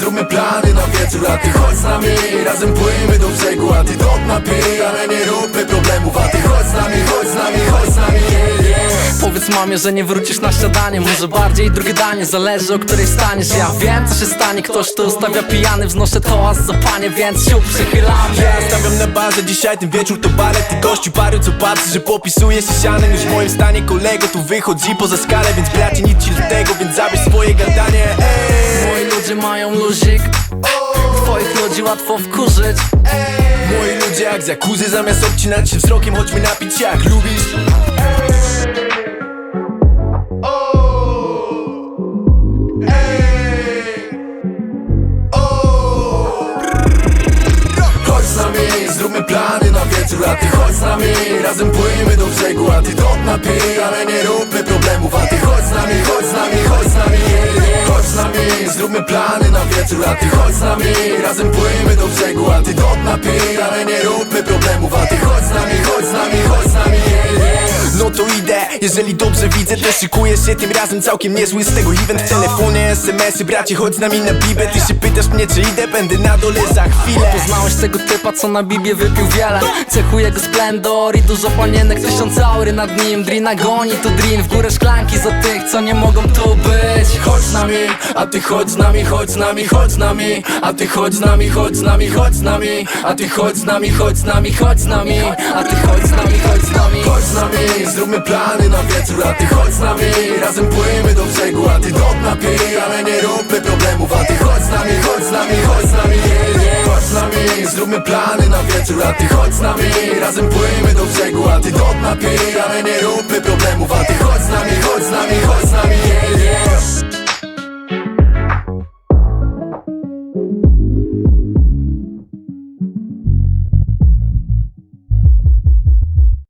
zróbmy plany na wieczór A ty chodź z nami, razem płyjmy do brzegu A ty dot napij, ale nie róbmy problemów A ty chodź z nami, chodź mamie, że nie wrócisz na śniadanie. Może bardziej drugie danie, zależy o której staniesz. Ja wiem co się stanie, ktoś tu ustawia pijany Wznoszę toast za panie, więc siup przychylamy Ja stawiam na barze, dzisiaj ten wieczór to balet I gościu pary co patrzy, że popisuje się sianem Już w moim stanie kolego tu wychodzi poza skalę Więc bracie nic ci do tego, więc zabierz swoje gadanie. Ej. Moi ludzie mają luzik. Twoich ludzi łatwo wkurzyć. Moi ludzie jak zakuzy zamiast obcinać się wzrokiem Chodźmy napić się jak lubisz nami, zróbmy plany na wieczór A ty chodź z nami, razem płyjmy do brzegu A ty do dna pij, ale nie róbmy problemów A ty chodź z nami, chodź z nami, chodź z nami. Chodź z nami, zróbmy plany na wieczór A ty chodź z nami, razem płyjmy do brzegu A ty do dna pij, ale nie róbmy problemów A ty idę, jeżeli dobrze widzę Też szykuję się tym razem całkiem niezły z tego event. Telefonie SMS-y, bracie chodź z nami na bibę. Ty się pytasz mnie czy idę, będę na dole za chwilę. Poznałeś tego typa, co na Bibie wypił wiele. Cechuje go splendor i dużo panienek. Tysiąc aury nad nim, drina goni tu drin W górę szklanki za tych, co nie mogą tu być Chodź z nami, a ty chodź z nami, chodź z nami, chodź z nami A ty chodź z nami, chodź z nami, chodź z nami A ty chodź z nami, chodź z nami, chodź z nami A ty chodź z nami, chodź z nami Chodź z nami, zróbmy plany na wieczór A ty chodź z nami, razem płyjmy do brzegu A ty do dna pij, ale nie róbmy problemów A ty chodź z nami, chodź z nami, chodź z nami. Chodź z nami, zróbmy plany na wieczór A ty chodź z nami, razem płyjmy do brzegu A ty do dna pij, ale nie róbmy problemów A ty chodź z nami, chodź z nami, chodź z nami